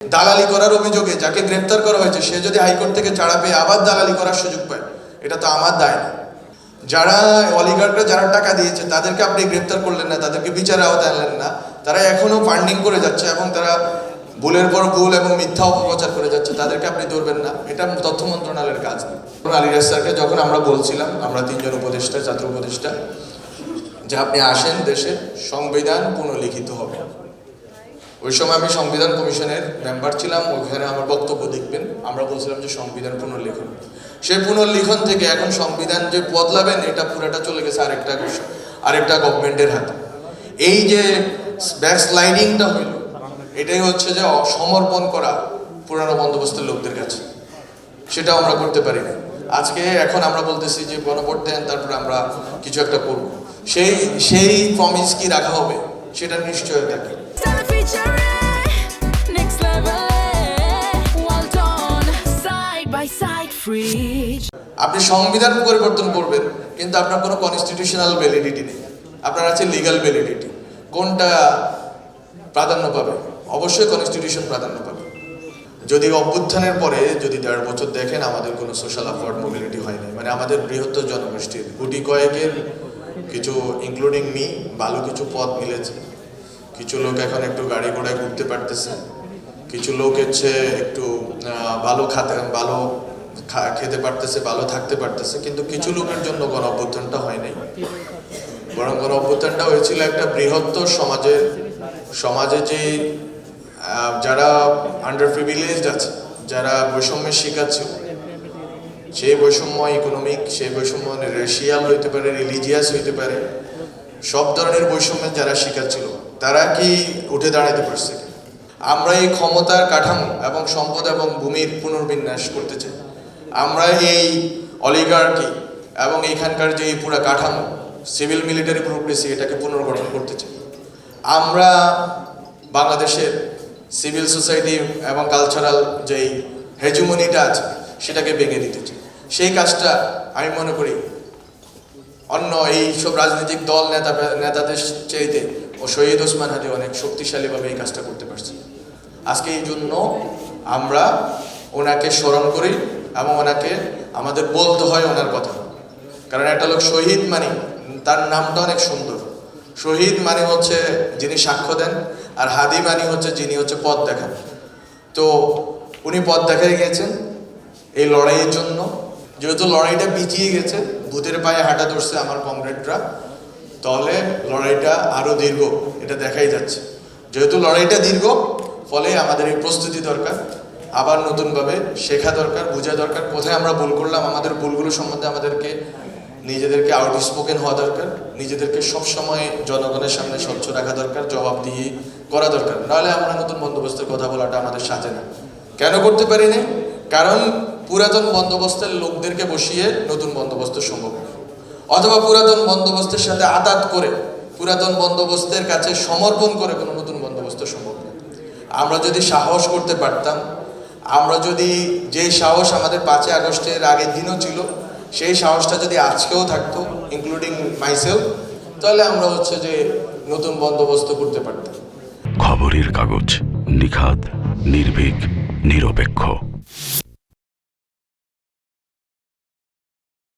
দালালি করার অভিযোগে যাকে গ্রেপ্তার করা হয়েছে, সে যদি হাইকোর্ট থেকে ছাড়া পেয়ে আবার দালালি করার সুযোগ পায়, এটা তো আমার দায় না। যারা অলিগার্ডরা যারা টাকা দিয়েছে, তাদেরকে আপনি গ্রেপ্তার করলেন না, তাদেরকে বিচারে আওতায় আনলেন না। তারা এখনও ফান্ডিং করে যাচ্ছে এবং তারা ভুলের পর ভুল এবং মিথ্যা অপপ্রচার করে যাচ্ছে, তাদেরকে আপনি ধরবেন না। এটা তথ্য মন্ত্রণালয়ের কাজ। আলিরাজ স্যারকে যখন আমরা বলছিলাম, আমরা তিনজন উপদেষ্টা, ছাত্র উপদেষ্টা, যে আপনি আসেন দেশে, সংবিধান পুনর্লিখিত হবে। ওই সময় আমি সংবিধান কমিশনের মেম্বার ছিলাম, ওইখানে আমার বক্তব্য দেখবেন। আমরা বলছিলাম যে সংবিধান পুনর্লিখন। সেই পুনর্লিখন থেকে এখন সংবিধান যে বদলাবেন, এটা পুরোটা চলে গেছে আরেকটা আরেকটা গভর্নমেন্টের হাতে। এই যে ব্যাক স্লাইডিংটা হইল, এটাই হচ্ছে যে সমর্পণ করা পুরানো বন্দোবস্তের লোকদের কাছে। সেটাও আমরা করতে পারি না আজকে এখন আমরা বলতেছি যে গণভোট দেন, তারপরে আমরা কিছু একটা করব। সেই সেই প্রমিস কি রাখা হবে? সেটা নিশ্চয়তা কি. আপনি সংবিধান পরিবর্তন করবেন কিন্তু আপনার কোনো কনস্টিটিউশনাল ভ্যালিডিটি নেই। আপনার আছে লিগ্যাল ভ্যালিডিটি কোনটা প্রাধান্য পাবে? অবশ্যই কনস্টিটিউশন প্রাধান্য পাবে। যদি অভ্যুত্থানের পরে যদি দেড় বছর দেখেন আমাদের কোনো সোশ্যাল অফওয়ার্ড মোবিলিটি হয়নি মানে আমাদের বৃহত্তর জনগোষ্ঠীর গুটি কয়েকের কিছু ইনক্লুডিং মি ভালো কিছু পথ মিলেছে। কিছু লোক এখন একটু গাড়ি ঘোড়ায় ঘুরতে পারতেছে। কিছু লোক হচ্ছে একটু ভালো খাতে ভালো খেতে পারতেছে ভালো থাকতে পারতেছে। কিন্তু কিছু লোকের জন্য গণ অভ্যুত্থানটা হয় নাই। বরং গণ অভ্যুত্থানটা হয়েছিল একটা বৃহত্তর সমাজের সমাজে যে যারা আন্ডার প্রিভিলেজড আছে, যারা বৈষম্যের শিকার ছিল সেই বৈষম্য ইকোনমিক সেই বৈষম্য রেশিয়াল হইতে পারে রিলিজিয়াস হইতে পারে, সব ধরনের বৈষম্যের যারা শিকার ছিল, তারা কি উঠে দাঁড়াতে পারছে আমরা এই ক্ষমতার কাঠামো এবং সম্পদ এবং ভূমির পুনর্বিন্যাস করতে চাই। আমরা এই অলিগার্কি এবং এখানকার যে পুরা কাঠামো সিভিল মিলিটারি ব্যুরোক্রেসি এটাকে পুনর্গঠন করতে চাই। আমরা বাংলাদেশের সিভিল সোসাইটি এবং কালচারাল যেই হেজুমনিটা আছে সেটাকে ভেঙে দিতে চাই। সেই কাজটা আমি মনে করি অন্য এই সব রাজনৈতিক দল, নেতা, নেতাদের চাইতে ও শহীদ ওসমান হাদি অনেক শক্তিশালীভাবে এই কাজটা করতে পারছি। আজকে এই জন্য আমরা ওনাকে স্মরণ করি এবং ওনাকে আমাদের বলতে হয় ওনার কথা। কারণ একটা লোক শহীদ মানে তার নামটা অনেক সুন্দর। শহীদ মানে হচ্ছে যিনি সাক্ষ্য দেন আর হাদি মানে হচ্ছে যিনি হচ্ছে পথ দেখান। তো উনি পথ দেখাই গেছেন এই লড়াইয়ের জন্য। যেহেতু লড়াইটা পিছিয়ে গেছে, ভূতের পায়ে হাঁটা ধরছে আমার কমরেডরা, তাহলে লড়াইটা আরও দীর্ঘ, এটা দেখাই যাচ্ছে। যেহেতু লড়াইটা দীর্ঘ, ফলে আমাদের এই প্রস্তুতি দরকার, আবার নতুনভাবে শেখা দরকার, বোঝা দরকার। কোথায় আমরা ভুল করলাম, আমাদের ভুলগুলো সম্বন্ধে আমাদেরকে, নিজেদেরকে আউট স্পোকেন হওয়া দরকার, নিজেদেরকে সবসময় জনগণের সামনে স্বচ্ছ রাখা দরকার জবাব দিয়ে করা দরকার। নাহলে আমরা নতুন বন্দোবস্তের কথা বলাটা আমাদের সাথে না। কেন করতে পারি না কারণ পুরাতন বন্দোবস্তের লোকদেরকে বসিয়ে নতুন বন্দোবস্ত সম্ভব। অথবা পুরাতন বন্দোবস্তের সাথে আদাত করে পুরাতন বন্দোবস্তের কাছে সমর্পণ করে কোনো নতুন বন্দোবস্ত সম্ভব আমরা যদি সাহস করতে পারতাম, আমরা যদি যে সাহস আমাদের পাঁচই আগস্টের আগের দিনও ছিল, সেই সাহসটা যদি আজকেও থাকতো ইনক্লুডিং মাইসেলফ তাহলে আমরা হচ্ছে যে নতুন বন্দোবস্ত করতে পারতাম। খবরের কাগজ নিখাত নির্ভীক, নিরপেক্ষ।